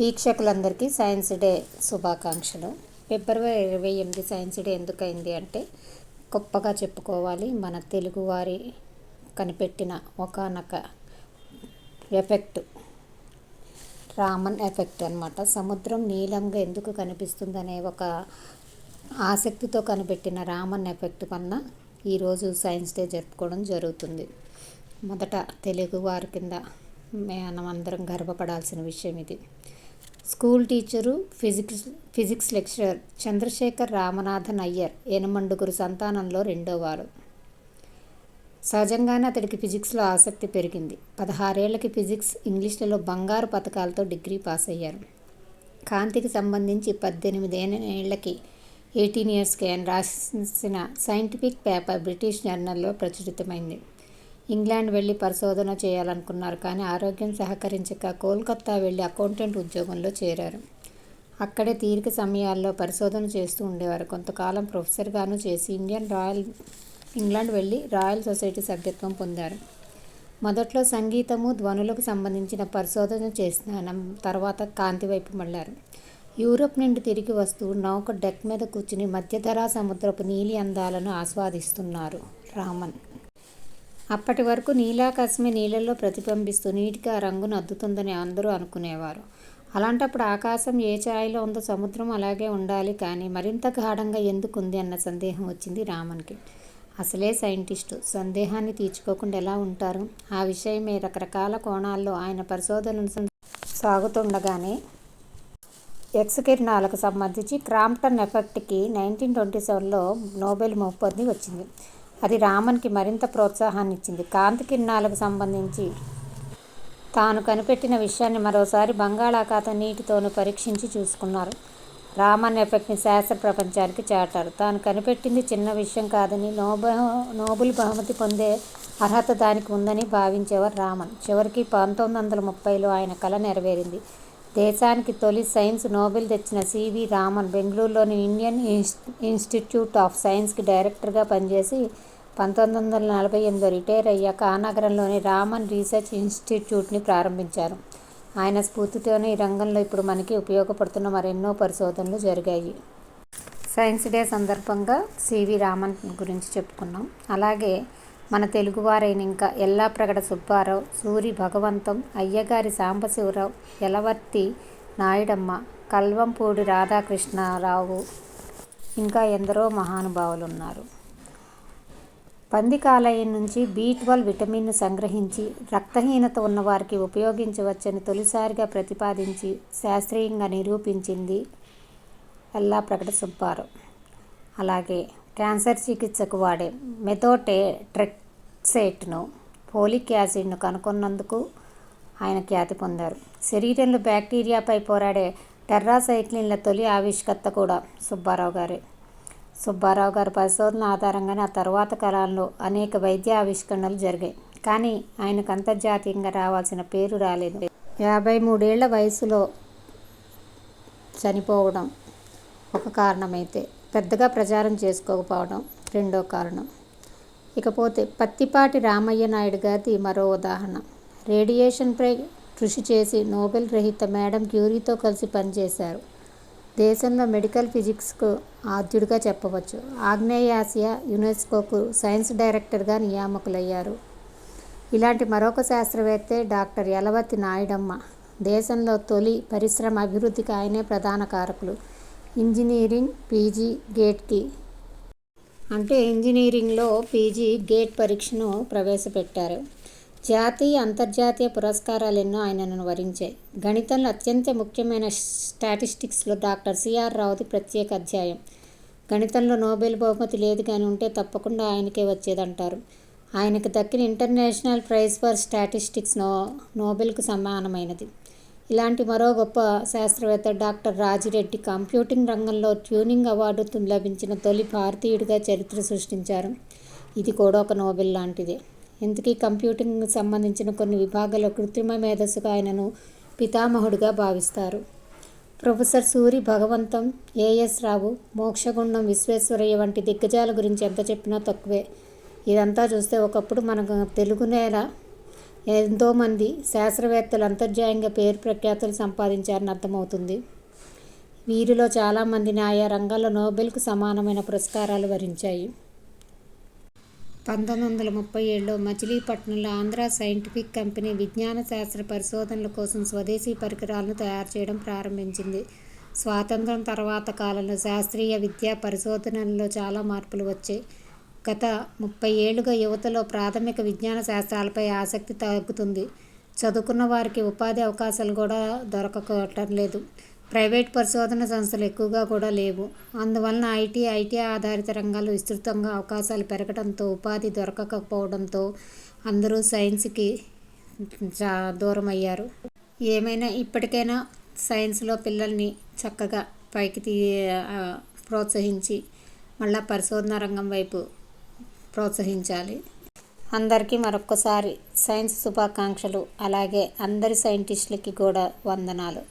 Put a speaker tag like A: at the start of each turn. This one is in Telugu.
A: వీక్షకులందరికీ సైన్స్ డే శుభాకాంక్షలు. ఫిబ్రవరి ఇరవై ఎనిమిది సైన్స్ డే ఎందుకైంది అంటే గొప్పగా చెప్పుకోవాలి. మన తెలుగువారి కనిపెట్టిన ఒకనొక ఎఫెక్ట్ రామన్ ఎఫెక్ట్ అనమాట సముద్రం నీలంగా ఎందుకు కనిపిస్తుందనే ఒక ఆసక్తితో కనిపెట్టిన రామన్ ఎఫెక్ట్ కన్నా ఈరోజు సైన్స్ డే జరుపుకోవడం జరుగుతుంది. మొదట తెలుగువారి కింద మనం అందరం గర్వపడాల్సిన విషయం ఇది. School teacher physics physics lecturer Chandrasekhar Ramanathan Iyer ఎనమండుగురు సంతానంలో రెండోవారు సహజంగానే అతడికి ఫిజిక్స్లో ఆసక్తి పెరిగింది. పదహారేళ్ళకి ఫిజిక్స్ ఇంగ్లీష్లలో బంగారు పథకాలతో డిగ్రీ పాస్ అయ్యారు కాంతికి సంబంధించి పద్దెనిమిది ఏళ్ళకి ఎయిటీన్ ఇయర్స్కి ఆయన రాసిన సైంటిఫిక్ పేపర్ బ్రిటిష్ జర్నల్లో ప్రచురితమైంది. ఇంగ్లాండ్ వెళ్ళి పరిశోధన చేయాలనుకున్నారు కానీ ఆరోగ్యం సహకరించక కోల్కత్తా వెళ్ళి అకౌంటెంట్ ఉద్యోగంలో చేరారు. అక్కడే తీరిక సమయాల్లో పరిశోధన చేస్తూ ఉండేవారు. కొంతకాలం ప్రొఫెసర్గాను చేసి ఇండియన్ రాయల్ ఇంగ్లాండ్ వెళ్ళి రాయల్ సొసైటీ సభ్యత్వం పొందారు. మొదట్లో సంగీతము ధ్వనులకు సంబంధించిన పరిశోధన చేసిన తర్వాత కాంతి వైపు మళ్ళారు. యూరోప్ నుండి తిరిగి వస్తూ నౌక డెక్ మీద కూర్చుని మధ్యధరా సముద్రపు నీలి అందాలను ఆస్వాదిస్తున్నారు రామన్. అప్పటి వరకు నీలాకాశమే నీళ్ళల్లో ప్రతిబింబిస్తూ నీటిగా రంగును అద్దుతుందని అందరూ అనుకునేవారు. అలాంటప్పుడు ఆకాశం ఏ ఛాయలో ఉందో సముద్రం అలాగే ఉండాలి కానీ మరింత గాఢంగా ఎందుకుంది అన్న సందేహం వచ్చింది రామన్కి. అసలే సైంటిస్టు సందేహాన్ని తీర్చుకోకుండా ఎలా ఉంటారు? ఆ విషయమే రకరకాల కోణాల్లో ఆయన పరిశోధనలు సాగుతుండగానే ఎక్స్ కిరణాలకు సంబంధించి క్రాంప్టన్ ఎఫెక్ట్కి నైన్టీన్ ట్వంటీ సెవెన్లో నోబెల్ బహుమతి వచ్చింది. అది రామన్కి మరింత ప్రోత్సాహాన్ని ఇచ్చింది కాంతి కిరణాలకు సంబంధించి తాను కనిపెట్టిన విషయాన్ని మరోసారి బంగాళాఖాతం నీటితోనూ పరీక్షించి చూసుకున్నారు. రామన్ ఎఫెక్ట్ని శాస్త్ర ప్రపంచానికి చాటారు. తాను కనిపెట్టింది చిన్న విషయం కాదని నోబె నోబెల్ బహుమతి పొందే అర్హత దానికి ఉందని భావించేవారు రామన్. చివరికి పంతొమ్మిది వందల ముప్పైలో ఆయన కళ నెరవేరింది. దేశానికి తొలి సైన్స్ నోబెల్ తెచ్చిన సివి రామన్ బెంగళూరులోని ఇండియన్ ఇన్స్టిట్యూట్ ఆఫ్ సైన్స్కి డైరెక్టర్గా పనిచేసి పంతొమ్మిది వందల నలభై ఎనిమిదిలో రిటైర్ అయ్యాక ఆ నగరంలోని రామన్ రీసెర్చ్ ఇన్స్టిట్యూట్ని ప్రారంభించారు. ఆయన స్ఫూర్తితోనే ఈ రంగంలో ఇప్పుడు మనకి ఉపయోగపడుతున్న మరెన్నో పరిశోధనలు జరిగాయి. సైన్స్ డే సందర్భంగా సివి రామన్ గురించి చెప్పుకున్నాం. అలాగే మన తెలుగువారైన ఇంకా ఎల్లాప్రగడ సుబ్బారావు సూరి భగవంతం అయ్యగారి సాంబశివరావు యలవర్తి నాయుడమ్మ కల్వంపూడి రాధాకృష్ణారావు ఇంకా ఎందరో మహానుభావులు ఉన్నారు పంది కాలయం నుంచి బి ట్వెల్వ్ విటమిన్ను సంగ్రహించి రక్తహీనత ఉన్నవారికి ఉపయోగించవచ్చని తొలిసారిగా ప్రతిపాదించి శాస్త్రీయంగా నిరూపించింది ఎల్లాప్రగడ సుబ్బారావు. అలాగే క్యాన్సర్ చికిత్సకు వాడే మెథోటేట్రెక్సేట్ను ఫోలిక్ యాసిడ్ను కనుగొన్నందుకు ఆయన ఖ్యాతి పొందారు. శరీరంలో బ్యాక్టీరియాపై పోరాడే టెర్రాసైక్లిన్ల తొలి ఆవిష్కర్త కూడా సుబ్బారావు గారే. సుబ్బారావు గారి పరిశోధన ఆధారంగానే ఆ తర్వాత కాలంలో అనేక వైద్య ఆవిష్కరణలు జరిగాయి. కానీ ఆయనకు అంతర్జాతీయంగా రావాల్సిన పేరు రాలేదు. యాభై మూడేళ్ళ వయసులో చనిపోవడం ఒక కారణమైతే పెద్దగా ప్రచారం చేసుకోకపోవడం రెండో కారణం. ఇకపోతే పత్తిపాటి రామయ్య నాయుడు గారిది మరో ఉదాహరణ. రేడియేషన్పై కృషి చేసి నోబెల్ రహిత మేడం క్యూరీతో కలిసి పనిచేశారు. దేశంలో మెడికల్ ఫిజిక్స్కు ఆద్యుడిగా చెప్పవచ్చు. ఆగ్నేయాసియా యునెస్కోకు సైన్స్ డైరెక్టర్గా నియామకులయ్యారు. ఇలాంటి మరొక శాస్త్రవేత్తే డాక్టర్ యలవతి నాయుడమ్మ. దేశంలో తొలి పరిశ్రమ అభివృద్ధికి ఆయనే ప్రధాన కారకులు. ఇంజనీరింగ్ పీజీ గేట్కి. అంటే ఇంజనీరింగ్లో పీజీ గేట్ పరీక్షను ప్రవేశపెట్టారు. జాతీయ అంతర్జాతీయ పురస్కారాలు ఎన్నో ఆయనను వరించాయి. గణితంలో అత్యంత ముఖ్యమైన స్టాటిస్టిక్స్లో డాక్టర్ సిఆర్ రావుది ప్రత్యేక అధ్యాయం. గణితంలో నోబెల్ బహుమతి లేదు కానీ ఉంటే తప్పకుండా ఆయనకే వచ్చేదంటారు. ఆయనకు దక్కిన ఇంటర్నేషనల్ ప్రైజ్ ఫర్ స్టాటిస్టిక్స్ నో నోబెల్కు సమానమైనది. ఇలాంటి మరో గొప్ప శాస్త్రవేత్త డాక్టర్ రాజిరెడ్డి కంప్యూటింగ్ రంగంలో ట్యూనింగ్ అవార్డు లభించిన తొలి భారతీయుడిగా చరిత్ర సృష్టించారు. ఇది కూడా ఒక నోబెల్ లాంటిదే. ఇంతకీ కంప్యూటింగ్ సంబంధించిన కొన్ని విభాగాల్లో కృత్రిమ మేధస్సుగా ఆయనను పితామహుడిగా భావిస్తారు. Professor Suri Bhagavantam A S Rao Mokshagundam Visvesvaraya వంటి దిగ్గజాల గురించి ఎంత చెప్పినా తక్కువే. ఇదంతా చూస్తే ఒకప్పుడు మనకు తెలుగు నేల ఎంతోమంది శాస్త్రవేత్తలు అంతర్జాయంగా పేరు ప్రఖ్యాతులు సంపాదించారని అర్థమవుతుంది. వీరిలో చాలామందిని ఆయా రంగాల్లో నోబెల్కు సమానమైన పురస్కారాలు వరించాయి. పంతొమ్మిది వందల ముప్పై ఏడులో మచిలీపట్నంలో ఆంధ్ర సైంటిఫిక్ కంపెనీ విజ్ఞాన శాస్త్ర పరిశోధనల కోసం స్వదేశీ పరికరాలను తయారు చేయడం ప్రారంభించింది. స్వాతంత్ర్యం తర్వాత కాలంలో శాస్త్రీయ విద్యా పరిశోధనల్లో చాలా మార్పులు వచ్చాయి. గత ముప్పై ఏళ్ళుగా యువతలో ప్రాథమిక విజ్ఞాన శాస్త్రాలపై ఆసక్తి తగ్గుతుంది. చదువుకున్న వారికి ఉపాధి అవకాశాలు కూడా దొరకటం లేదు ప్రైవేట్ పరిశోధన సంస్థలు ఎక్కువగా కూడా లేవు. అందువలన ఐటీ ఐటీ ఆధారిత రంగాలు విస్తృతంగా అవకాశాలు పెరగడంతో ఉపాధి దొరకకపోవడంతో అందరూ సైన్స్కి చా దూరం అయ్యారు ఏమైనా ఇప్పటికైనా సైన్స్లో పిల్లల్ని చక్కగా పైకి తీ ప్రోత్సహించి మళ్ళా పరిశోధన రంగం వైపు ప్రోత్సహించాలి. అందరికీ మరొక్కసారి సైన్స్ శుభాకాంక్షలు. అలాగే అందరి సైంటిస్టులకి కూడా వందనాలు.